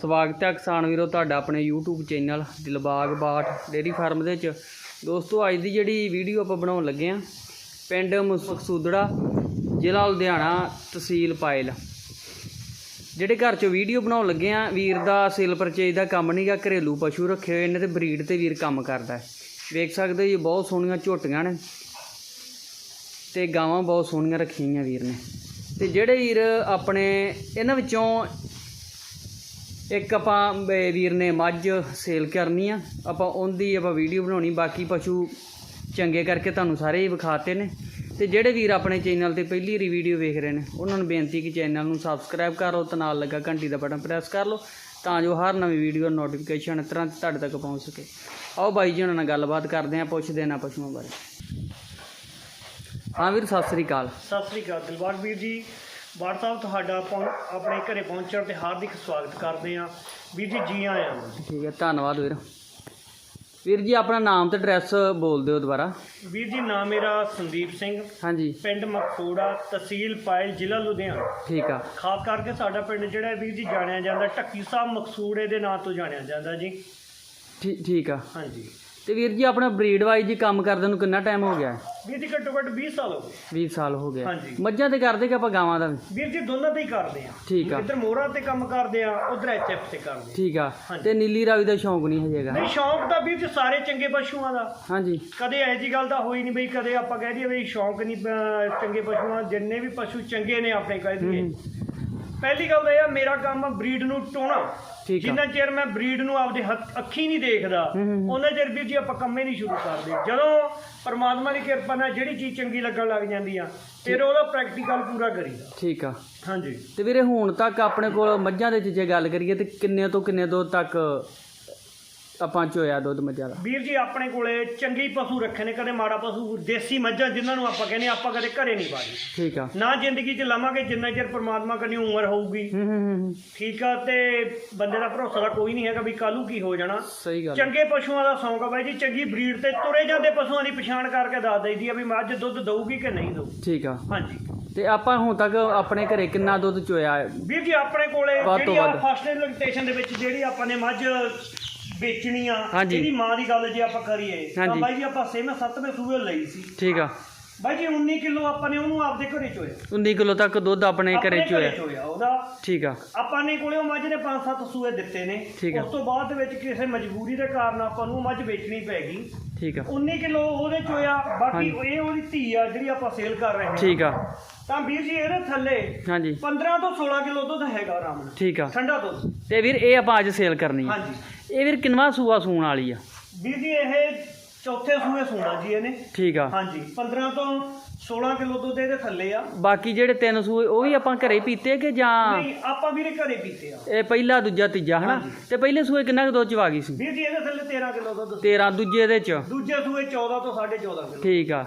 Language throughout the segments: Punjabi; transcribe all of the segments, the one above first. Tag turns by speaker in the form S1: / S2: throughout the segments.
S1: ਸਵਾਗਤ ਹੈ ਕਿਸਾਨ ਵੀਰੋ ਤੁਹਾਡਾ ਆਪਣੇ YouTube channel Dilbag Bath dairy farm ਦੇ ਵਿੱਚ। ਦੋਸਤੋ, ਅੱਜ ਦੀ ਜਿਹੜੀ ਵੀਡੀਓ ਆਪਾਂ ਬਣਾਉਣ ਲੱਗੇ ਆ ਪਿੰਡ ਮਕਸੂਦੜਾ, ਜ਼ਿਲ੍ਹਾ ਲੁਧਿਆਣਾ, ਤਹਿਸੀਲ ਪਾਇਲ। ਜਿਹੜੇ ਘਰ 'ਚੋਂ ਵੀਡੀਓ ਬਣਾਉਣ ਲੱਗੇ ਆ ਵੀਰ ਦਾ ਸੇਲ ਪਰਚੇਜ ਦਾ ਕੰਮ ਨਹੀਂਗਾ ਘਰੇਲੂ ਪਸ਼ੂ ਰੱਖੇ ਹੋਏ ਨੇ ਤੇ ਬਰੀਡ ਤੇ ਵੀਰ ਕੰਮ ਕਰਦਾ ਵੇਖ ਸਕਦੇ ਜੀ, ਬਹੁਤ ਸੋਹਣੀਆਂ ਝੋਟੀਆਂ ਨੇ ਤੇ ਗਾਵਾਂ ਬਹੁਤ ਸੋਹਣੀਆਂ ਰੱਖੀਆਂ ਵੀਰ ਨੇ। ਤੇ ਜਿਹੜੇ ਵੀਰ ਆਪਣੇ, ਇਹਨਾਂ ਵਿੱਚੋਂ ਇੱਕ ਆਪਾਂ ਬ- ਵੀਰ ਨੇ ਮੱਝ ਸੇਲ ਕਰਨੀ ਆ, ਆਪਾਂ ਉਹਦੀ ਆਪਾਂ ਵੀਡੀਓ ਬਣਾਉਣੀ, ਬਾਕੀ ਪਸ਼ੂ ਚੰਗੇ ਕਰਕੇ ਤੁਹਾਨੂੰ ਸਾਰੇ ਹੀ ਵਿਖਾਤੇ ਨੇ। ਤੇ ਜਿਹੜੇ ਵੀਰ ਆਪਣੇ ਚੈਨਲ ਤੇ ਪਹਿਲੀ ਵਾਰੀ ਵੀਡੀਓ ਵੇਖ ਰਹੇ ਨੇ, ਉਹਨਾਂ ਨੂੰ ਬੇਨਤੀ ਕਿ ਚੈਨਲ ਨੂੰ ਸਬਸਕ੍ਰਾਈਬ ਕਰ ਲਓ ਤੇ ਨਾਲ ਲੱਗਾ ਘੰਟੀ ਦਾ ਬਟਨ ਪ੍ਰੈਸ ਕਰ ਲਓ, ਤਾਂ ਜੋ ਹਰ ਨਵੀਂ ਵੀਡੀਓ ਨੋਟੀਫਿਕੇਸ਼ਨ ਤੁਰੰਤ ਤੁਹਾਡੇ ਤੱਕ ਪਹੁੰਚ ਸਕੇ। ਆਓ ਬਾਈ ਜੀ, ਉਹਨਾਂ ਨਾਲ ਗੱਲਬਾਤ ਕਰਦੇ ਆਂ ਪੁੱਛਦੇ ਆਂ ਪਸ਼ੂਆਂ ਬਾਰੇ। ਹਾਂ ਵੀਰ, ਸਤਿ ਸ੍ਰੀ ਅਕਾਲ।
S2: ਸਤਿ ਸ੍ਰੀ ਅਕਾਲ, ਦਿਲਬਾਗ ਵੀਰ ਜੀ। ਬਾੜ ਸਾਹਿਬ ਤੁਹਾਡਾ ਪਹੁੰ- ਆਪਣੇ ਘਰੇ ਪਹੁੰਚਣ ਤੇ ਹਾਰਦਿਕ ਸਵਾਗਤ ਕਰਦੇ ਹਾਂ। ਵੀਰ ਜੀ ਜੀ ਆਇਆਂ ਨੂੰ।
S1: ਠੀਕ ਹੈ ਧੰਨਵਾਦ ਵੀਰ। ਵੀਰ ਜੀ ਆਪਣਾ ਨਾਮ ਤੇ ਐਡਰੈਸ ਬੋਲ ਦਿਓ ਦੁਬਾਰਾ।
S2: ਵੀਰ ਜੀ ਨਾਮ ਮੇਰਾ ਸੰਦੀਪ ਸਿੰਘ।
S1: ਹਾਂਜੀ।
S2: ਪਿੰਡ ਮਕਸੂੜਾ ਤਹਿਸੀਲ ਪਾਇਲ ਜ਼ਿਲ੍ਹਾ ਲੁਧਿਆਣਾ।
S1: ਠੀਕ ਆ।
S2: ਖਾਸ ਕਰਕੇ ਸਾਡਾ ਪਿੰਡ ਜਿਹੜਾ ਹੈ ਵੀਰ ਜੀ ਜਾਣਿਆ ਜਾਂਦਾ ਟੱਕੀ ਸਾਹਿਬ ਮਕਸੂੜੇ ਦੇ ਨਾਂ ਤੋਂ ਜਾਣਿਆ ਜਾਂਦਾ ਜੀ।
S1: ਠੀ- ਠੀਕ ਆ।
S2: ਹਾਂਜੀ।
S1: ਤੇ ਵੀਰ ਜੀ ਆਪਣਾ ਬਰੀਡ ਵਾਈਜ਼ ਜੀ ਕੰਮ ਕਰਦੇ ਨੂੰ ਕਿੰਨਾ ਟਾਈਮ ਹੋ ਗਿਆ? ਹੈ
S2: ਵੀਰ ਜੀ ਘੱਟੋ ਘੱਟ 20 ਸਾਲ ਹੋ ਗਏ।
S1: 20 ਸਾਲ ਹੋ ਗਏ।
S2: ਹਾਂਜੀ।
S1: ਮੱਝਾਂ ਤੇ ਕਰਦੇ ਕਿ ਆਪਾਂ ਗਾਵਾਂ ਦਾ ਵੀ?
S2: ਵੀਰ ਜੀ ਦੋਨਾਂ ਤੇ ਹੀ ਕਰਦੇ ਆ।
S1: ਠੀਕ ਆ।
S2: ਇੱਧਰ ਮੋਹਰਾ ਤੇ ਕੰਮ ਕਰਦੇ ਆ ਉਧਰ ਐਚਐਫ ਤੇ ਕਰਦੇ ਆ।
S1: ਠੀਕ ਆ।
S2: ਹਾਂਜੀ।
S1: ਤੇ ਨੀਲੀ ਰਾਵੀ ਦਾ ਸ਼ੌਂਕ ਨਹੀਂ ਹਜੇਗਾ
S2: ਨਹੀਂ ਸ਼ੌਂਕ ਤਾਂ ਵੀਰ ਜੀ ਸਾਰੇ ਚੰਗੇ ਪਸ਼ੂਆਂ ਦਾ।
S1: ਹਾਂਜੀ।
S2: ਕਦੇ ਇਹੋ ਜੀ ਗੱਲ ਤਾਂ ਹੋਈ ਨਹੀਂ ਬਈ ਕਦੇ ਆਪਾਂ ਕਹਿ ਦਈਏ ਵੀ ਸ਼ੌਂਕ ਨਹੀਂ ਅਹ, ਚੰਗੇ ਪਸ਼ੂਆਂ ਜਿੰਨੇ ਵੀ ਪਸ਼ੂ ਚੰਗੇ ਨੇ ਆਪਣੇ ਕਹਿ ਦਈਏ।
S1: ਹੂੰ,
S2: ਪਹਿਲੀ ਗੱਲ ਤਾਂ ਇਹ ਆ ਮੇਰਾ ਕੰਮ ਬਰੀਡ ਨੂੰ ਟੋਣਾ।
S1: ਠੀਕ ਆ।
S2: ਜਿੰਨਾ ਚਿਰ ਮੈਂ ਬਰੀਡ ਨੂੰ ਆਪਦੇ ਹੱਥ- ਅੱਖੀ ਨਹੀਂ ਦੇਖਦਾ। ਉਹਨਾਂ ਚਿਰ ਵੀਰ ਜੀ ਆਪਾਂ ਕੰਮੇ ਨਹੀਂ ਸ਼ੁਰੂ ਕਰਦੇ। ਜਦੋਂ ਪਰਮਾਤਮਾ ਦੀ ਕਿਰਪਾ ਨਾਲ ਜਿਹੜੀ ਚੀਜ਼ ਚੰਗੀ ਲੱਗਣ ਲੱਗ ਜਾਂਦੀ ਆ ਫਿਰ ਉਹਦਾ ਪ੍ਰੈਕਟੀਕਲ ਪੂਰਾ ਕਰੀਦਾ।
S1: ਠੀਕ ਆ।
S2: ਹਾਂਜੀ।
S1: ਤੇ ਵੀਰੇ ਹੁਣ ਤੱਕ ਆਪਣੇ ਕੋਲ ਮੱਝਾਂ ਦੇ ਜੇ ਗੱਲ ਕਰੀਏ ਤੇ ਕਿੰਨੇ ਤੋਂ ਕਿੰਨੇ ਦੁੱਧ ਤੱਕ ਆਪਾਂ ਚੋਇਆ ਦੁੱਧ ਮੱਝਾਂ ਦਾ।
S2: ਵੀਰ ਜੀ ਆਪਣੇ ਕੋਲੇ ਚੰਗੇ ਪਸ਼ੂ ਰੱਖੇ ਨੇ ਕਦੇ ਮਾੜਾ ਪਸ਼ੂ ਦੇਸੀ ਮੱਝਾਂ ਜਿਨ੍ਹਾਂ ਨੂੰ ਆਪਾਂ ਕਹਿੰਦੇ ਆਪਾਂ ਕਦੇ ਘਰੇ ਨਹੀਂ ਪਾਈ
S1: ਠੀਕ ਆ।
S2: ਨਾ ਜ਼ਿੰਦਗੀ 'ਚ ਲਵਾਂਗੇ ਜਿੰਨਾ ਚਿਰ ਪਰਮਾਤਮਾ ਕਰਨੀ ਉਮਰ ਹੋਊਗੀ।
S1: ਹੂੰ ਹੂੰ ਹੂੰ
S2: ਠੀਕ ਆ ਤੇ ਬੰਦੇ ਦਾ ਭਰੋਸਾ ਦਾ ਕੋਈ ਨਹੀਂ ਹੈਗਾ ਵੀ ਕੱਲ੍ਹ ਨੂੰ ਕੀ ਹੋ ਜਾਣਾ।
S1: ਸਹੀ ਗੱਲ।
S2: ਚੰਗੇ ਪਸ਼ੂਆਂ ਦਾ ਸ਼ੌਂਕ ਆ ਬਾਈ ਜੀ ਚੰਗੀ ਬਰੀਡ ਤੇ ਤੁਰੇ ਜਾਂਦੇ ਪਸ਼ੂਆਂ ਦੀ ਪਛਾਣ ਕਰਕੇ ਦੱਸ ਦਈਦੀ ਆ ਵੀ ਮੱਝ ਦੁੱਧ ਦਊਗੀ ਕਿ ਨਹੀਂ ਦਊ।
S1: ਠੀਕ ਆ।
S2: ਹਾਂਜੀ।
S1: ਤੇ ਆਪਾਂ ਹੁਣ ਤੱਕ ਆਪਣੇ ਘਰੇ ਕਿੰਨਾ ਦੁੱਧ ਚੋਇਆ? ਹੈ?
S2: ਵੀਰ ਜੀ ਆਪਣੇ ਕੋਲੇ ਜਿਹੜੀ ਆ। ਫਸਟ ਲਿਮਿਟੇਸ਼ਨ ਦੇ ਵਿੱਚ ਜਿਹੜੀ ਆਪਾਂ ਨੇ ਮੱਝ ਵੇਚਣੀ ਆ
S1: ਹਾਂਜੀ।
S2: ਇਹਦੀ ਮਾਂ ਦੀ ਗੱਲ ਜੇ ਆਪਾਂ ਕਰੀਏ ਤਾਂ
S1: ਹਾਂਜੀ।
S2: ਬਾਈ ਜੀ ਆਪਾਂ ਛੇਵੇਂ ਸੱਤਵੇਂ ਸੂਬੇ ਲਈ ਸੀ।
S1: ਠੀਕ ਆ।
S2: ਬਾਈ ਜੀ 19 ਕਿਲੋ ਆਪਾਂ ਨੇ ਉਹਨੂੰ ਆਪਦੇ ਘਰੇ ਚੋਇਆ।
S1: 19 ਕਿਲੋ ਤੱਕ ਦੁੱਧ ਆਪਣੇ ਘਰੇ ਚੋਇਆ।
S2: ਚੋਇਆ ਉਹਦਾ।
S1: ਠੀਕ ਆ।
S2: ਆਪਾਂ ਨੇ ਕੋਲੇ ਉਹ ਮੱਝ ਨੇ 5-7 ਸੂਏ ਦਿੱਤੇ ਨੇ।
S1: ਠੀਕ ਆ।
S2: ਉਸ ਤੋਂ ਬਾਅਦ ਦੇ ਵਿੱਚ ਕਿਸੇ ਮਜਬੂਰੀ ਦੇ ਕਾਰਨ ਆਪਾਂ ਨੂੰ ਉਹ ਮੱਝ ਵੇਚਣੀ ਪੈ ਗਈ।
S1: ਠੀਕ ਆ।
S2: 19 ਕਿਲੋ ਉਹਦੇ ਚ ਹੋਇਆ ਬਾਕੀ
S1: ਹਾਂਜੀ।
S2: ਇਹ ਉਹਦੀ ਧੀ ਆ ਜਿਹੜੀ ਆਪਾਂ ਸੇਲ ਕਰ ਰਹੇ ਹਾਂ।
S1: ਠੀਕ ਆ।
S2: ਤਾਂ ਵੀਰ ਜੀ ਇਹਦੇ ਥੱਲੇ
S1: ਹਾਂਜੀ।
S2: 15 ਤੋਂ 16 ਕਿਲੋ ਦੁੱਧ ਹੈਗਾ ਆਰਾਮ ਨਾਲ।
S1: ਠੀਕ ਆ।
S2: ਠੰਡਾ ਦੁੱਧ।
S1: ਤੇ ਵੀਰ ਇਹ ਆਪਾਂ ਅੱਜ ਸੇਲ ਕਰਨੀ ਆ।
S2: ਹਾਂਜੀ।
S1: ਇਹ ਵੀਰ ਕਿੰਨਵਾ ਸੂਆ ਸੂਣ ਵਾਲੀ ਆ?
S2: ਵੀਰ ਜੀ ਇਹ ਚੌਥੇ ਸੂਏ ਸੋਣਾ ਜੀ ਇਹਨੇ।
S1: ਠੀਕ ਆ।
S2: ਹਾਂਜੀ 15 ਤੋਂ 16 ਕਿਲੋ ਦੁੱਧ ਇਹਦੇ ਥੱਲੇ ਆ।
S1: ਬਾਕੀ ਜਿਹੜੇ ਤਿੰਨ ਸੂਏ ਉਹ ਵੀ ਆਪਾਂ ਘਰੇ ਪੀਤੇ ਕਿ ਜਾਂ
S2: ਨਹੀਂ ਆਪਾਂ ਵੀਰੇ ਘਰੇ ਪੀਤੇ ਆ।
S1: ਇਹ ਪਹਿਲਾ ਦੂਜਾ ਤੀਜਾ ਹਨਾ। ਤੇ ਪਹਿਲੇ ਸੂਏ ਕਿੰਨਾ ਕੁ ਦੁੱਧ ਚਵਾ ਗਈ ਸੀ?
S2: ਵੀਰ ਜੀ ਇਹਦੇ ਥੱਲੇ 13 ਕਿਲੋ ਦੁੱਧ
S1: 13 ਦੂਜੇ ਦੇ ਚ।
S2: ਦੂਜੇ ਸੂਏ 14 ਤੋਂ 14.5 ਕਿਲੋ।
S1: ਠੀਕ ਆ।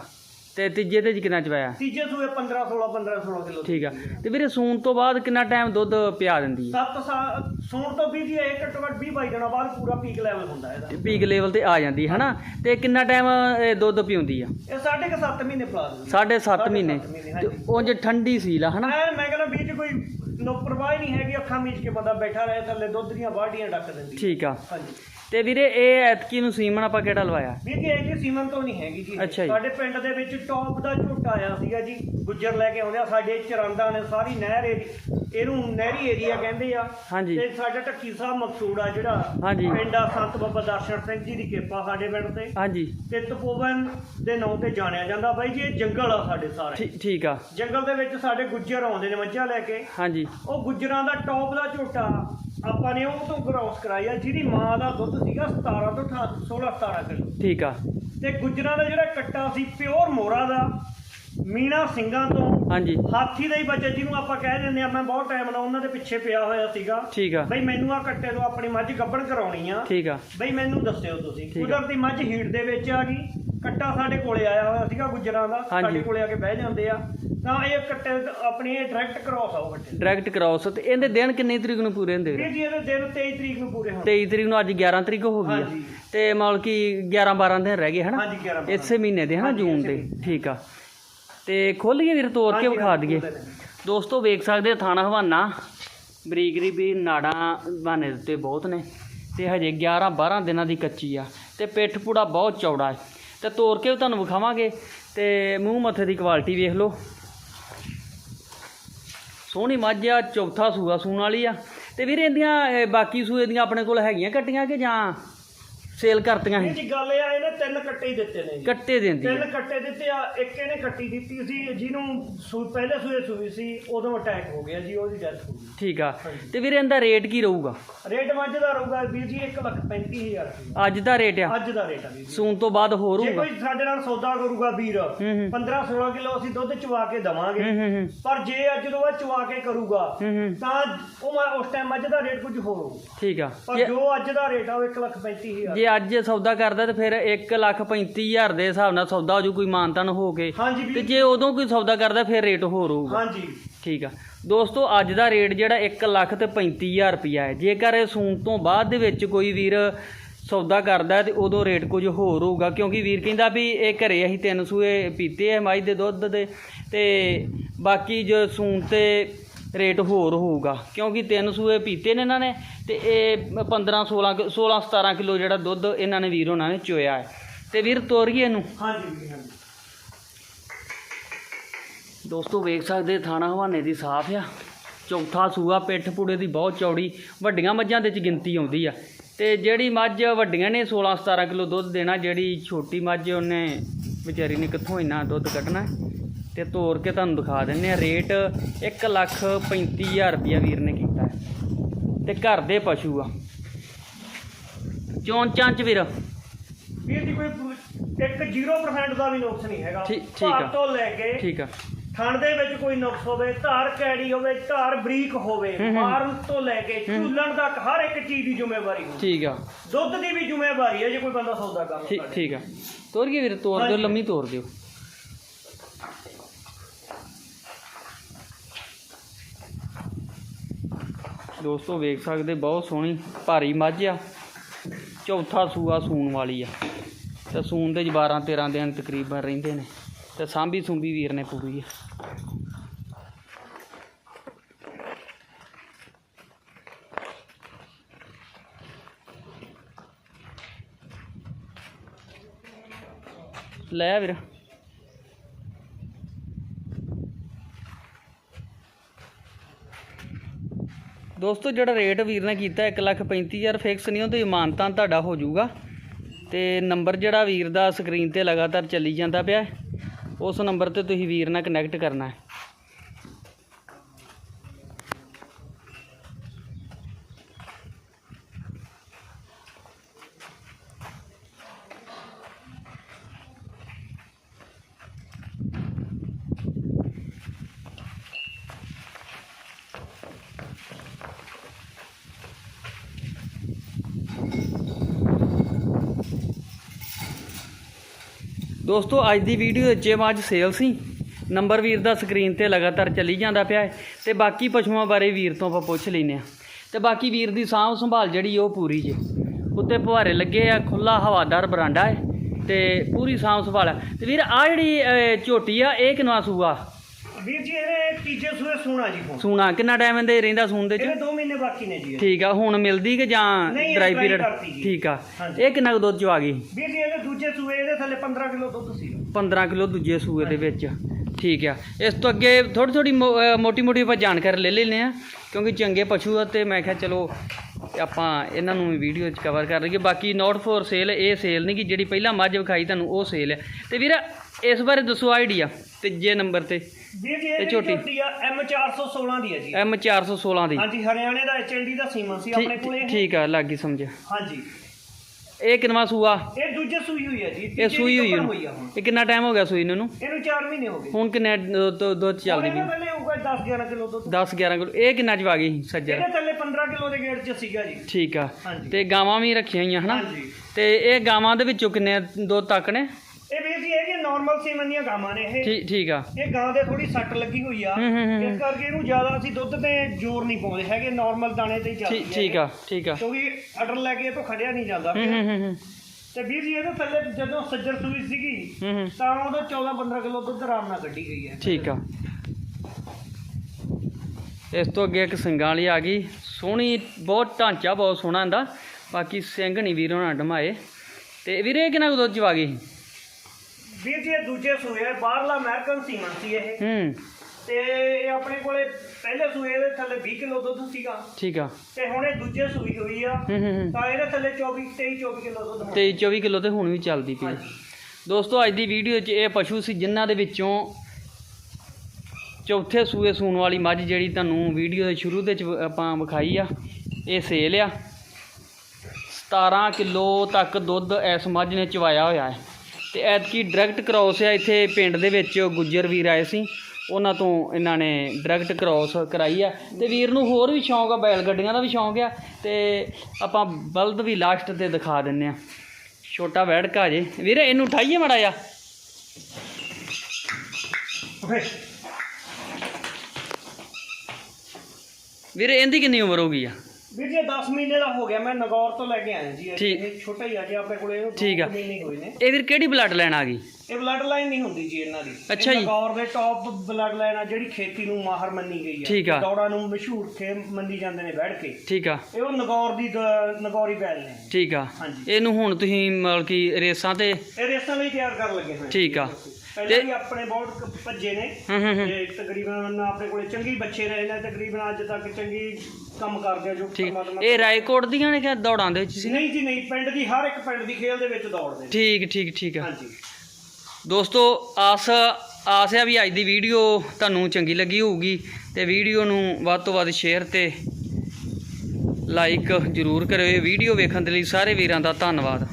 S1: ਤੇ ਤੀਜੇ ਚ ਕਿੰਨਾ ਚਵਾਇਆ
S2: ਤੀਜੇ ਸੂਏ 15 16 15 16 ਕਿਲੋ
S1: ਠੀਕ ਆ। ਤੇ ਵੀਰੇ ਸੂਣ ਤੋਂ ਬਾਅਦ ਕਿੰਨਾ ਟਾਈਮ ਦੁੱਧ ਪਿਆ ਦਿੰਦੀ ਹੈ
S2: ਸੱਤ ਸਾਲ ਸੌਣ ਤੋਂ ਵੀ ਜੀ ਇਹ ਘੱਟੋ ਘੱਟ 20 22 ਦਿਨਾਂ ਬਾਅਦ ਪੂਰਾ ਪੀਕ ਲੈਵਲ ਹੁੰਦਾ ਇਹਦਾ।
S1: ਪੀਕ ਲੈਵਲ ਤੇ ਆ ਜਾਂਦੀ ਹੈ ਹਨਾ ਤੇ ਕਿੰਨਾ ਟਾਈਮ ਇਹ ਦੁੱਧ ਪਿਉਂਦੀ ਆ?
S2: ਇਹ ਸਾਢੇ ਕੁ ਸੱਤ ਮਹੀਨੇ ਪਲਾ ਦਿੰਦੀ।
S1: ਸਾਢੇ ਸੱਤ
S2: ਸਾਢੇ
S1: ਮਹੀਨੇ
S2: ਸੱਤ ਮਹੀਨੇ,
S1: ਤੇ
S2: ਹਾਂਜੀ।
S1: ਉਂਝ ਠੰਡੀ ਸੀ ਲਾ ਹਨਾ?
S2: ਮੈਂ ਕਹਿੰਦਾ ਵੀਰ ਜੀ ਕੋਈ ਨੋ ਪਰਵਾਹ ਨਹੀਂ ਹੈਗੀ ਅੱਖਾਂ ਮੀਚ ਕੇ ਬੰਦਾ ਬੈਠਾ ਰਹੇ ਥੱਲੇ ਦੁੱਧ ਦੀਆਂ ਬਾਟੀਆਂ ਡੱਕ ਦਿੰਦੀ।
S1: ਠੀਕ ਆ।
S2: ਹਾਂਜੀ।
S1: ਤੇ ਵੀਰੇ ਇਹ ਐਤਕੀ ਨੂੰ ਸੀਮਨ ਆਪਾਂ ਕਿਹੜਾ ਲਵਾਇਆ?
S2: ਵੀਰ ਜੀ ਇਹ ਸੀਮਨ ਤੋਂ ਨਹੀਂ ਹੈਗੀ ਜੀ।
S1: ਅੱਛਾ ਜੀ।
S2: ਸਾਡੇ ਪਿੰਡ ਦੇ ਵਿੱਚ ਟੌਪ ਦਾ ਝੋਟਾ ਆਇਆ ਸੀਗਾ ਜੀ ਗੁੱਜਰ ਲੈ ਕੇ ਆਉਂਦੇ ਆ ਸਾਡੇ ਚਰੰਦਾ ਨੇ ਸਾਰੀ ਨਹਿਰ ਏਰੀ ਇਹਨੂੰ ਨਹਿਰੀ ਏਰੀਆ ਕਹਿੰਦੇ ਆ।
S1: ਹਾਂਜੀ।
S2: ਤੇ ਸਾਡਾ ਢੱਕੀ ਸਾਹਿਬ ਮਕਸੂਦ ਆ ਜਿਹੜਾ
S1: ਹਾਂਜੀ।
S2: ਪਿੰਡ ਆ ਸੰਤ ਬਾਬਾ ਦਰਸ਼ਨ ਸਿੰਘ ਜੀ ਦੀ ਕਿਰਪਾ ਸਾਡੇ ਪਿੰਡ ਤੇ।
S1: ਹਾਂਜੀ।
S2: ਤੇ ਤਪੋਵਨ ਦੇ ਨਾਂ ਤੇ ਜਾਣਿਆ ਜਾਂਦਾ ਬਾਈ ਜੀ ਇਹ ਜੰਗਲ ਆ ਸਾਡੇ ਸਾਰੇ।
S1: ਠੀ- ਠੀਕ ਆ।
S2: ਜੰਗਲ ਦੇ ਵਿੱਚ ਸਾਡੇ ਗੁੱਜਰ ਆਉਂਦੇ ਨੇ ਮੱਝਾਂ ਲੈ ਕੇ।
S1: ਹਾਂਜੀ।
S2: ਉਹ ਗੁੱਜਰਾਂ ਦਾ ਟੌਪ ਦਾ ਝੋਟਾ। ਆਪਾਂ ਨੇ ਉਹ ਤੋਂ ਕ੍ਰਾਸ ਕਰਾਇਆ ਜਿਹਦੀ ਮਾਂ ਦਾ ਦੁੱਧ ਸੀਗਾ 17 ਤੋਂ 18 16 17 ਕਿਲੋ।
S1: ਠੀਕ ਆ।
S2: ਤੇ ਗੁੱਜਰਾਂ ਦਾ ਜਿਹੜਾ ਕੱਟਾ ਸੀ ਪਿਓਰ ਮੋਰਾ ਦਾ ਮੀਨਾ ਸਿੰਘਾਂ ਤੋਂ
S1: ਹਾਂਜੀ।
S2: ਹਾਥੀ ਦਾ ਹੀ ਬੱਚਾ ਜਿਹਨੂੰ ਆਪਾਂ ਕਹਿ ਦਿੰਦੇ ਆ ਮੈਂ ਬਹੁਤ ਟਾਈਮ ਨਾਲ ਉਹਨਾਂ ਦੇ ਪਿੱਛੇ ਪਿਆ ਹੋਇਆ ਸੀਗਾ।
S1: ਠੀਕ ਆ।
S2: ਬਈ ਮੈਨੂੰ ਆ ਕੱਟੇ ਤੋਂ ਆਪਣੀ ਮੱਝ ਗੱਭਣ ਕਰਾਉਣੀ ਆ।
S1: ਠੀਕ ਆ।
S2: ਬਈ ਮੈਨੂੰ ਦੱਸਿਓ ਤੁਸੀਂ
S1: ਆ।
S2: ਕੁਦਰਤੀ ਮੱਝ ਹੀਟ ਦੇ ਵਿੱਚ ਆ ਗਈ। ਕੱਟਾ ਸਾਡੇ ਕੋਲੇ ਆਇਆ ਹੋਇਆ ਸੀਗਾ ਗੁੱਜਰਾਂ ਦਾ। ਸਾਡੇ ਕੋਲੇ ਆ ਕੇ ਬਹਿ ਜਾਂਦੇ ਆ। ਤਾਂ ਇਹ ਕੱਟੇ ਆਪਣੀ ਡਾਇਰੈਕਟ ਕ੍ਰਾਸ ਆ ਉਹ ਕੱਟੇ
S1: ਡਾਇਰੈਕਟ ਕ੍ਰਾਸ ਤੇ ਇਹਦੇ ਦਿਨ ਕਿੰਨੀ ਤਰੀਕ ਨੂੰ ਪੂਰੇ ਹੁੰਦੇ ਵੀਰੇ
S2: ਜੀ ਇਹਦੇ ਦਿਨ 23 ਤਰੀਕ ਨੂੰ ਪੂਰੇ ਹੋਣ।
S1: 23 ਤਰੀਕ ਨੂੰ ਅੱਜ 11 ਤਰੀਕ ਹੋ ਗਈ ਆ। ਤੇ ਮਤਲਬ ਕਿ 11 12 ਦਿਨ ਰਹਿ ਗਏ ਹਨਾ?
S2: ਹਾਂਜੀ 11
S1: ਇਸੇ ਮਹੀਨੇ ਦੇ ਹਨਾ ਜੂਨ ਦੇ। ਠੀਕ ਆ। ਤੇ ਖੋਲੀਏ ਵੀਰ ਤੋੜ ਕੇ ਵਿਖਾ ਦਈਏ। ਦੋਸਤੋ ਵੇਖ ਸਕਦੇ ਥਾਣਾ ਹਵਾਨਾ ਬਰੀਕ ਬਰੀਕ ਵੀ ਨਾੜਾਂ ਬਾਨੇ ਦਿੱਤੇ ਬਹੁਤ ਨੇ। ਤੇ ਹਜੇ 11 12 ਦਿਨਾਂ ਦੀ ਕੱਚੀ ਆ। ਤੇ ਪਿੱਠ ਪੂੜਾ ਬਹੁਤ ਚੌੜਾ ਹੈ। ਤੇ ਤੋੜ ਕੇ ਤੁਹਾਨੂੰ ਵਿਖਾਵਾਂਗੇ। ਤੇ ਮੂੰਹ ਮੱਥੇ ਦੀ ਕੁਆਲਿਟੀ ਵੇਖ ਲਓ। ਸੋਹਣੀ ਮੱਝ ਆ, ਚੌਥਾ ਸੂਆ ਸੂਣ ਵਾਲੀ ਆ। ਤੇ ਵੀਰੇ ਇਹਦੀਆਂ ਬਾਕੀ ਸੂਏ ਦੀਆਂ ਆਪਣੇ ਕੋਲ ਹੈਗੀਆਂ ਕੱਟੀਆਂ ਕਿ ਜਾਂ ਸੇਲ ਕਰਤੀਆਂ
S2: ਇਹ
S1: ਸੀ
S2: ਜੀ ਗੱਲ ਇਹ ਆ ਇਹਨੇ ਤਿੰਨ ਕੱਟੇ ਹੀ ਦਿੱਤੇ ਨੇ ਜੀ।
S1: ਕੱਟੇ ਦਿੰਦੀ
S2: ਤਿੰਨ ਕੱਟੇ ਦਿੱਤੇ ਆ ਇੱਕ ਇਹਨੇ ਕੱਟੀ ਦਿੱਤੀ ਸੀ ਜਿਹਨੂੰ ਸੂ ਪਹਿਲੇ ਸੂਏ ਸੂਈ ਸੀ ਉਦੋਂ ਅਟੈਕ ਹੋ ਗਿਆ ਜੀ ਉਹਦੀ ਡੈਥ ਹੋ ਗਈ।
S1: ਠੀਕ ਆ।
S2: ਹਾਂਜੀ।
S1: ਤੇ ਵੀਰੇ ਇਹਦਾ ਰੇਟ ਕੀ ਰਹੂਗਾ?
S2: ਰੇਟ ਮੱਝ ਦਾ ਰਹੂਗਾ ਵੀਰ ਜੀ 135000 ਰੁਪਏ।
S1: ਅੱਜ ਦਾ ਰੇਟ ਆ?
S2: ਅੱਜ ਦਾ ਰੇਟ ਆ ਵੀਰ ਜੀ।
S1: ਸੂਣ ਤੋਂ ਬਾਅਦ ਹੋਰ
S2: ਜੇ
S1: ਹੋਊਗਾ?
S2: ਕੋਈ ਸਾਡੇ ਨਾਲ ਸੌਦਾ ਕਰੂਗਾ ਵੀਰ
S1: ਹੂੰ ਹੂੰ।
S2: 15 16 ਕਿਲੋ ਅਸੀਂ ਦੁੱਧ ਚਵਾ ਕੇ ਦਵਾਂਗੇ।
S1: ਹੂੰ ਹੂੰ ਹੂੰ।
S2: ਪਰ ਜੇ ਅੱਜ ਜਦੋਂ ਇਹ ਚਵਾ ਕੇ ਕਰੂਗਾ
S1: ਹੂੰ ਹੂੰ।
S2: ਤਾਂ ਉਹ ਮੈਂ ਉਸ ਟਾਈਮ ਮੱਝ ਦਾ ਰੇਟ ਕੁਝ ਹੋਰ ਹੋਊ।
S1: ਠੀਕ ਆ।
S2: ਪਰ
S1: ਜੇ-
S2: ਜੋ ਅੱਜ ਦਾ ਰੇਟ ਆ ਉਹ 135000
S1: ਜੇ ਅੱਜ ਸੌਦਾ ਕਰਦਾ ਤੇ ਫਿਰ 135000 ਦੇ ਹਿਸਾਬ ਨਾਲ ਸੌਦਾ ਹੋ ਜੂ ਕੋਈ ਮਾਨਤਨ ਹੋ ਕੇ।
S2: ਹਾਂਜੀ
S1: ਤੇ ਜੇ ਉਦੋਂ ਕੋਈ ਸੌਦਾ ਕਰਦਾ ਫਿਰ ਰੇਟ ਹੋਰ ਹੋਊਗਾ।
S2: ਹਾਂਜੀ।
S1: ਠੀਕ ਆ। ਦੋਸਤੋ ਅੱਜ ਦਾ ਰੇਟ ਜਿਹੜਾ 1 ਲੱਖ ਤੇ 35000 ਰੁਪਿਆ ਹੈ। ਜੇਕਰ ਇਹ ਸੂਣ ਤੋਂ ਬਾਅਦ ਦੇ ਵਿੱਚ ਕੋਈ ਵੀਰ ਸੌਦਾ ਕਰਦਾ ਹੈ ਤੇ ਉਦੋਂ ਰੇਟ ਕੁਝ ਹੋਰ ਹੋਊਗਾ। ਕਿਉਂਕਿ ਵੀਰ ਕਹਿੰਦਾ ਵੀ ਇਹ ਘਰੇ ਅਸੀਂ ਤਿੰਨ ਸੂਏ ਪੀਤੇ ਆ ਮੱਝ ਦੇ ਦੁੱਧ ਦੇ। ਤੇ ਬਾਕੀ ਜੋ ਸੂਣ ਤੇ ਰੇਟ ਹੋਰ ਹੋਊਗਾ। ਕਿਉਂਕਿ ਤਿੰਨ ਸੂਏ ਪੀਤੇ ਨੇ ਇਹਨਾਂ ਨੇ ਤੇ ਇਹ 15 16 ਕਿ- 16 17 ਕਿਲੋ ਜਿਹੜਾ ਦੁੱਧ ਇਹਨਾਂ ਨੇ ਵੀਰ ਉਹਨਾਂ ਨੇ ਚੋਇਆ ਹੈ। ਤੇ ਵੀਰ ਤੋਰੀਏ ਨੂੰ
S2: ਹਾਂਜੀ ਹਾਂਜੀ
S1: ਦੋਸਤੋ ਵੇਖ ਸਕਦੇ ਥਾਣਾ ਹਵਾਨੇ ਦੀ ਸਾਫ਼ ਆ। ਚੌਥਾ ਸੂਆ ਪਿੱਠ ਪੂੜੇ ਦੀ ਬਹੁਤ ਚੌੜੀ ਵੱਡੀਆਂ ਮੱਝਾਂ ਦੇ ਚ ਗਿਣਤੀ ਆਉਂਦੀ ਆ। ਤੇ ਜਿਹੜੀ ਮੱਝ ਵੱਡੀਆਂ ਨੇ 16 17 ਕਿਲੋ ਦੁੱਧ ਦੇਣਾ ਜਿਹੜੀ ਛੋਟੀ ਮੱਝ ਉਹਨੇ ਵਿਚਾਰੀ ਨੇ ਕਿੱਥੋਂ ਇੰਨਾ ਦੁੱਧ ਕੱਢਣਾ। ਤੇ ਤੋੜ ਕੇ ਤੁਹਾਨੂੰ ਦਿਖਾ ਦਿੰਨੇ ਆ ਰੇਟ 1 ਲੱਖ 35000 ਰੁਪਇਆ ਵੀਰ ਨੇ ਕੀਤਾ ਤੇ ਘਰ ਦੇ ਪਸ਼ੂ ਆ। ਚੌਂ ਚੰਚ ਵੀਰ।
S2: ਵੀਰ ਜੀ ਕੋਈ ਇੱਕ 0% ਦਾ ਵੀ ਨੁਕਸ ਨਹੀਂ ਹੈਗਾ।
S1: ਠੀਕ- ਆ।
S2: ਤੋਂ ਲੈ ਕੇ
S1: ਠੀਕ ਆ।
S2: ਥਣ ਦੇ ਵਿੱਚ ਕੋਈ ਨੁਕਸ ਹੋਵੇ ਧਾਰ ਕੈੜੀ ਹੋਵੇ ਧਾਰ ਬਰੀਕ ਹੋਵੇ। ਮਾਰਨ ਤੋਂ ਲੈ ਕੇ ਝੂਲਣ ਤੱਕ ਹਰ ਇੱਕ ਚੀਜ਼ ਦੀ ਜ਼ਿੰਮੇਵਾਰੀ ਹੋਵੇ
S1: ਠੀਕ ਆ।
S2: ਦੁੱਧ ਦੀ ਵੀ ਜ਼ਿੰਮੇਵਾਰੀ ਹੈ ਜੇ ਕੋਈ ਬੰਦਾ ਸੌਦਾ ਕਰਨਾ
S1: ਠੀਕ ਆ। ਤੋਰੀਏ ਵੀਰ ਤੋੜ ਦਿਓ। ਲੰਮੀ ਤੋੜ ਦਿਓ। ਦੋਸਤੋ ਵੇਖ ਸਕਦੇ, ਬਹੁਤ ਸੋਹਣੀ ਭਾਰੀ ਮੱਝ ਆ। ਚੌਥਾ ਸੂਆ ਸੂਣ ਵਾਲੀ ਆ। ਤੇ ਸੂਣ ਦੇ 12 13 ਦਿਨ ਤਕਰੀਬਨ ਰਹਿੰਦੇ ਨੇ। ਤੇ ਸਾਂਭੀ ਸੁੰਭੀ ਵੀਰ ਨੇ ਪੂਰੀ ਆ। ਲੈ ਵੀਰ। ਦੋਸਤੋ, ਜਿਹੜਾ ਰੇਟ ਵੀਰ ਨੇ ਕੀਤਾ 135000 ਫਿਕਸ ਨਹੀਂ, ਉਹਦੀ ਇਮਾਨਤਾਂ ਤੁਹਾਡਾ ਹੋ ਜਾਊਗਾ। ਤੇ ਨੰਬਰ ਜਿਹੜਾ ਵੀਰ ਦਾ ਸਕਰੀਨ ਤੇ ਲਗਾਤਾਰ ਚੱਲੀ ਜਾਂਦਾ ਪਿਆ ਉਸ ਨੰਬਰ ਤੇ ਤੁਸੀਂ ਵੀਰ ਨਾਲ ਕਨੈਕਟ ਕਰਨਾ ਹੈ। ਦੋਸਤੋ, ਅੱਜ ਦੀ ਵੀਡੀਓ ਵਿੱਚ ਇਹ ਮੱਝ ਸੇਲ ਸੀ। ਨੰਬਰ ਵੀਰ ਦਾ ਸਕਰੀਨ ਤੇ ਲਗਾਤਾਰ ਚੱਲੀ ਜਾਂਦਾ ਪਿਆ ਹੈ ਤੇ ਬਾਕੀ ਪਸ਼ੂਆਂ ਬਾਰੇ ਵੀਰ ਤੋਂ ਆਪਾਂ ਪੁੱਛ ਲੈਨੇ ਆ ਤੇ ਬਾਕੀ ਵੀਰ ਦੀ ਸਾਂਭ ਸੰਭਾਲ ਜਿਹੜੀ ਉਹ ਪੂਰੀ ਜੇ। ਉੱਤੇ ਫੁਹਾਰੇ ਲੱਗੇ ਆ ਖੁੱਲਾ ਹਵਾਦਾਰ ਬਰਾਂਡਾ ਹੈ ਤੇ ਪੂਰੀ ਸਾਂਭ ਸੰਭਾਲ ਹੈ ਤੇ ਵੀਰ ਆ ਜਿਹੜੀ ਝੋਟੀ ਆ, ਇਹ ਕਿੰਨਾ ਸੂਆ?
S2: ਵੀਰ ਜੀ ਇਹਨੇ ਤੀਜੇ ਸੂਏ ਸੋਣਾ ਜੀ ਹੁਣ।
S1: ਸੂਣਾ ਕਿੰਨਾ ਟਾਈਮ ਇਹਦੇ ਰਹਿੰਦਾ ਸੂਣ ਦੇ ਚ?
S2: ਇਹਨੇ 2 ਮਹੀਨੇ ਬਾਕੀ ਨੇ ਜੀ
S1: ਠੀਕ ਆ ਹੁਣ ਮਿਲਦੀ ਕਿ ਜਾਂ
S2: ਨਹੀਂ, ਇਹ
S1: ਡਰਾਈ
S2: dry
S1: ਪੀਰੀਅਡ
S2: ਕਰਤੀ ਜੀ।
S1: ਠੀਕ ਆ।
S2: ਹਾਂਜੀ।
S1: ਇਹ ਕਿੰਨਾ ਕੁ ਦੁੱਧ ਚ ਆ ਗਈ?
S2: ਵੀਰ ਜੀ ਇਹਦੇ ਦੂਜੇ ਸੂਏ ਇਹਦੇ ਥੱਲੇ 15 ਕਿਲੋ ਦੁੱਧ ਸੀ।
S1: 15 ਕਿਲੋ ਦੂਜੇ ਸੂਏ ਦੇ ਵਿੱਚ। ਠੀਕ ਆ। ਇਸ ਤੋਂ ਅੱਗੇ ਥੋੜੀ ਥੋੜੀ ਮੋਟੀ ਮੋਟੀ ਆਪਾਂ ਜਾਣਕਾਰੀ ਲੈ ਲੈਨੇ ਆ ਕਿਉਂਕਿ ਚੰਗੇ ਪਸ਼ੂ ਆ ਤੇ ਮੈਂ ਕਿਹਾ ਚਲੋ ਆਪਾਂ ਇਹਨਾਂ ਨੂੰ ਵੀਡੀਓ 'ਚ ਕਵਰ ਕਰ ਲਈਏ। ਬਾਕੀ ਨੋਟ ਫੋਰ ਸੇਲ ਇਹ ਸੇਲ ਨਹੀਂ ਕਿ ਜਿਹੜੀ ਪਹਿਲਾਂ ਮੱਝ ਵਿਖਾਈ ਤੁਹਾਨੂੰ ਉਹ ਸੇਲ ਹੈ ਤੇ ਵੀਰ ਇਸ ਬਾਰੇ ਦੱਸੋ ਆਈਡੀਆ ਤੀਜੇ ਨੰਬਰ ਤੇ।
S2: ਵੀਰ ਜੀ
S1: ਇਹ ਝੋਟੀ।
S2: ਝੋਟੀ ਆ M416 ਦੀ ਹੈ ਜੀ।
S1: ਐਮ 416 ਦੀ।
S2: ਹਾਂਜੀ ਹਰਿਆਣੇ ਦਾ ਐਚਐਲਡੀ ਦਾ ਸੀਮਨ ਸੀ ਆਪਣੇ
S1: ਠੀਕ-
S2: ਕੋਲੇ ਇਹ।
S1: ਠੀਕ ਆ ਲੱਗੀ ਸਮਝਿਆ
S2: ਹਾਂਜੀ।
S1: ਇਹ ਕਿੰਨਵਾ ਸੂਆ?
S2: ਇਹ ਦੂਜੇ ਸੂਈ ਹੋਈ ਹੈ ਜੀ
S1: ਇਹ
S2: ਤੀਜੇ
S1: ਸੂਈ
S2: ਦੀ
S1: ਹੋਈ
S2: ਹੋਈ ਆ ਹੁਣ।
S1: ਇਹ ਕਿੰਨਾ ਟਾਈਮ ਹੋ ਗਿਆ ਸੂਈ ਨੂੰ ਇਹਨੂੰ?
S2: ਇਹਨੂੰ 4 ਮਹੀਨੇ ਹੋ ਗਏ।
S1: ਹੁਣ ਕਿੰਨੇ ਦੁੱਧ ਦੁੱਧ ਚੱਲਦੀ
S2: ਉਹਨੇ
S1: ਪਈ।
S2: ਪਹਿਲੇ ਹੋਊਗਾ 10 11 ਕਿਲੋ ਦੁੱਧ।
S1: 10 11 ਕਿਲੋ। ਇਹ ਕਿੰਨਾ ਚ ਆ ਗਈ ਸੱਜਰ
S2: ਇਹਦੇ ਥੱਲੇ 15 ਕਿਲੋ ਦੇ ਗੇੜ 'ਚ ਸੀਗਾ ਜੀ।
S1: ਠੀਕ ਆ।
S2: ਹਾਂਜੀ।
S1: ਤੇ ਗਾਵਾਂ ਵੀ ਰੱਖੀਆਂ ਹੋਈਆਂ ਹਨਾ?
S2: ਹਾਂਜੀ।
S1: ਤੇ ਇਹ ਗਾਵਾਂ ਦੇ ਵਿੱਚੋਂ ਕਿੰਨੇ ਦੁੱਧ ਤੱਕ ਨੇ?
S2: ਜੀ ਨਾਰਮਲ ਸੀਮਨ ਦੀਆਂ ਗਾਵਾਂ ਨੇ ਇਹ।
S1: ਠੀਕ ਠੀਕ ਆ।
S2: ਇਹ ਗਾਂ ਦੇ ਥੋੜੀ ਸੱਟ ਲੱਗੀ ਹੋਈ ਆ।
S1: ਹੂੰ, ਹੂੰ, ਹੂੰ,
S2: ਇਸ ਕਰਕੇ ਇਹਨੂੰ ਜ਼ਿਆਦਾ ਅਸੀਂ ਦੁੱਧ ਤੇ ਜ਼ੋਰ ਨਹੀਂ ਪਾਉਂਦੇ। ਹੈਗੇ ਨਾਰਮਲ ਦਾਣੇ ਤੇ ਹੀ ਚੱਲਦੀ
S1: ਠੀਕ
S2: ਹੈ
S1: ਠੀਕ ਆ ਠੀਕ ਆ।
S2: ਕਿਉਂਕਿ ਆਰਡਰ ਲੈ ਕੇ ਇਹ ਤੋਂ ਖੜਿਆ ਨਹੀਂ ਜਾਂਦਾ।
S1: ਹੂੰ ਹੂੰ ਹੂੰ ਹੂੰ,
S2: ਤੇ ਵੀਰ ਜੀ ਇਹਦੇ ਥੱਲੇ ਜਦੋਂ ਸੱਜਰ ਸੂਈ ਸੀਗੀ
S1: ਹੂੰ ਹੂੰ।
S2: ਤਾਂ ਉਹਦਾ 14 15 ਕਿਲੋ ਦੁੱਧ ਆਰਾਮ ਨਾਲ ਕੱਢੀ ਗਈ ਹੈ।
S1: ਠੀਕ ਆ। ਇਸ ਤੋਂ ਅੱਗੇ ਇੱਕ ਸਿੰਘਾਂ ਵਾਲੀ ਆ ਗਈ। ਸੋਹਣੀ ਬਹੁਤ ਢਾਂਚਾ ਬਹੁਤ ਸੋਹਣਾ ਇਹਦਾ। ਬਾਕੀ ਸਿੰਘ ਨਹੀਂ ਵੀਰ ਹੋਣਾ ਢਮਾਏ। ਤੇ ਵੀਰੇ ਇਹ ਕਿੰਨਾ ਕੁ ਦੁੱਧ ਚਵਾ ਗਈ?
S2: ਵੀਰ ਜੀ ਇਹ ਦੂਜੇ ਸੂਏ ਆ, ਬਾਹਰਲਾ ਅਮਰੀਕਨ ਸੀਮਨ ਸੀ ਇਹ।
S1: ਹੂੰ।
S2: ਤੇ ਇਹ ਆਪਣੇ ਕੋਲੇ ਪਹਿਲੇ ਸੂਏ ਦੇ ਥੱਲੇ 20 ਕਿਲੋ ਦੁੱਧ ਸੀਗਾ।
S1: ਠੀਕ ਆ।
S2: ਤੇ ਹੁਣ ਇਹ ਦੂਜੇ ਸੂਈ ਹੋਈ ਆ
S1: ਹੂੰ ਹੂੰ ਹੂੰ।
S2: ਤਾਂ ਇਹਦੇ ਥੱਲੇ 24 23 24 ਕਿਲੋ ਦੁੱਧ ਹੋਣਾ।
S1: 23 24 ਕਿਲੋ ਤੇ ਹੁਣ ਵੀ ਚੱਲਦੀ ਪਈ।
S2: ਹਾਂਜੀ।
S1: ਦੋਸਤੋ ਅੱਜ ਦੀ ਵੀਡੀਓ 'ਚ ਇਹ ਪਸ਼ੂ ਸੀ ਜਿਨ੍ਹਾਂ ਦੇ ਵਿੱਚੋਂ ਚੌਥੇ ਸੂਏ ਸੂਣ ਵਾਲੀ ਮੱਝ ਜਿਹੜੀ ਤੁਹਾਨੂੰ ਵੀਡੀਓ ਦੇ ਸ਼ੁਰੂ ਦੇ ਚ ਆਪਾਂ ਵਿਖਾਈ ਆ ਇਹ ਸੇਲ ਆ। 17 ਕਿਲੋ ਤੱਕ ਦੁੱਧ ਇਸ ਮੱਝ ਨੇ ਚਵਾਇਆ ਹੋਇਆ ਹੈ। ਤੇ ਐਤਕੀ ਡਾਇਰੈਕਟ ਕ੍ਰਾਸ ਆ ਇੱਥੇ ਪਿੰਡ ਦੇ ਵਿੱਚ ਗੁੱਜਰ ਵੀਰ ਆਏ ਸੀ। ਉਹਨਾਂ ਤੋਂ ਇਹਨਾਂ ਨੇ ਡਾਇਰੈਕਟ ਕ੍ਰਾਸ ਕਰਾਈ ਆ। ਤੇ ਵੀਰ ਨੂੰ ਹੋਰ ਵੀ ਸ਼ੌਂਕ ਆ ਬੈਲ ਗੱਡੀਆਂ ਦਾ ਵੀ ਸ਼ੌਂਕ ਆ। ਤੇ ਆਪਾਂ ਬਲਦ ਵੀ ਲਾਸਟ ਤੇ ਦਿਖਾ ਦਿੰਨੇ ਆ। ਛੋਟਾ ਵੈੜਕਾ ਜੇ। ਵੀਰੇ ਇਹਨੂੰ ਉਠਾਈਏ ਮੜਾ ਜਾ ਵੀਰੇ ਇਹਦੀ ਕਿੰਨੀ ਉਮਰ ਹੋ ਗਈ ਆ?
S2: ਵੀਰ ਜੀ 10 ਮਹੀਨੇ ਦਾ ਹੋ ਗਿਆ ਮੈਂ ਨਗੌਰ ਤੋਂ ਲੈ ਕੇ ਆਇਆ ਜੀ। ਇਹ-
S1: ਠੀਕ।
S2: ਇਹ ਛੋਟਾ ਹੀ ਆ ਜੀ ਆਪਣੇ ਕੋਲੇ ਇਹਨੂੰ ਦੋ
S1: ਠੀਕ ਆ।
S2: ਕੁ ਮਹੀਨੇ ਹੋਏ ਨੇ।
S1: ਇਹ ਵੀਰ ਕਿਹੜੀ ਬਲੱਡ ਲਾਈਨ ਆ ਗਈ?
S2: ਇਹ ਬਲੱਡ ਲਾਈਨ ਨਹੀਂ ਹੁੰਦੀ ਜੀ ਇਹਨਾਂ ਦੀ। ਇਹ
S1: ਅੱਛਾ ਜੀ।
S2: ਨਗੌਰ ਦੇ ਟੌਪ ਬਲੱਡ ਲਾਈਨ ਆ ਜਿਹੜੀ ਖੇਤੀ ਨੂੰ ਮਾਹਰ ਮੰਨੀ ਗਈ ਹੈ।
S1: ਠੀਕ ਆ।
S2: ਦੌੜਾਂ ਨੂੰ ਮਸ਼ਹੂਰ ਖੇ ਮੰਨੀ ਜਾਂਦੇ ਨੇ ਬੈਠ ਕੇ।
S1: ਠੀਕ ਆ।
S2: ਇਹ ਉਹ ਨਗੌਰ ਦੀ ਦ- ਨਗੌਰੀ ਬੈਲ ਨੇ।
S1: ਠੀਕ ਆ।
S2: ਹਾਂਜੀ।
S1: ਇਹਨੂੰ ਹੁਣ ਤੁਸੀਂ ਮਤਲਬ ਕਿ ਰੇਸਾਂ ਤੇ
S2: ਇਹ ਰੇਸਾਂ ਲਈ ਤਿਆਰ ਕਰਨ ਲੱਗੇ ਹੋਏ
S1: ਠੀਕ ਆ।
S2: ਪਹਿਲਾਂ ਵੀ ਆਪਣੇ ਬਹੁਤ ਭੱਜੇ ਨੇ। ਤੇ ਤਕਰੀਬਨ ਆਪਣੇ ਕੋਲੇ ਚੰਗੀ ਬੱਚੇ ਰਹੇ ਨੇ ਤਕਰੀਬਨ ਅੱਜ ਤੱਕ ਚੰਗੀ ਕੰਮ ਕਰਦੇ ਆ ਜੋ ਪਰਮਾਤਮਾ-
S1: ਇਹ ਰਾਏਕੋਟ ਦੀਆਂ ਨੇ ਕਿ ਦੌੜਾਂ ਦੇ ਵਿੱਚ ਸੀ?
S2: ਨਹੀਂ ਜੀ ਨਹੀਂ ਪਿੰਡ ਦੀ ਹਰ ਇੱਕ ਪਿੰਡ ਦੀ ਖੇਲ ਦੇ ਵਿੱਚ ਦੌੜਦੇ ਨੇ।
S1: ਠੀਕ ਠੀਕ ਠੀਕ ਆ।
S2: ਹਾਂਜੀ।
S1: ਦੋਸਤੋ ਆਸ ਆਸ ਆ ਵੀ ਅੱਜ ਦੀ ਵੀਡੀਓ ਤੁਹਾਨੂੰ ਚੰਗੀ ਲੱਗੀ ਹੋਊਗੀ ਤੇ ਵੀਡੀਓ ਨੂੰ ਵੱਧ ਤੋਂ ਵੱਧ ਸ਼ੇਅਰ ਤੇ ਲਾਈਕ ਜ਼ਰੂਰ ਕਰਿਓ। ਇਹ ਵੀਡੀਓ ਵੇਖਣ ਦੇ ਲਈ ਸਾਰੇ ਵੀਰਾਂ ਦਾ ਧੰਨਵਾਦ।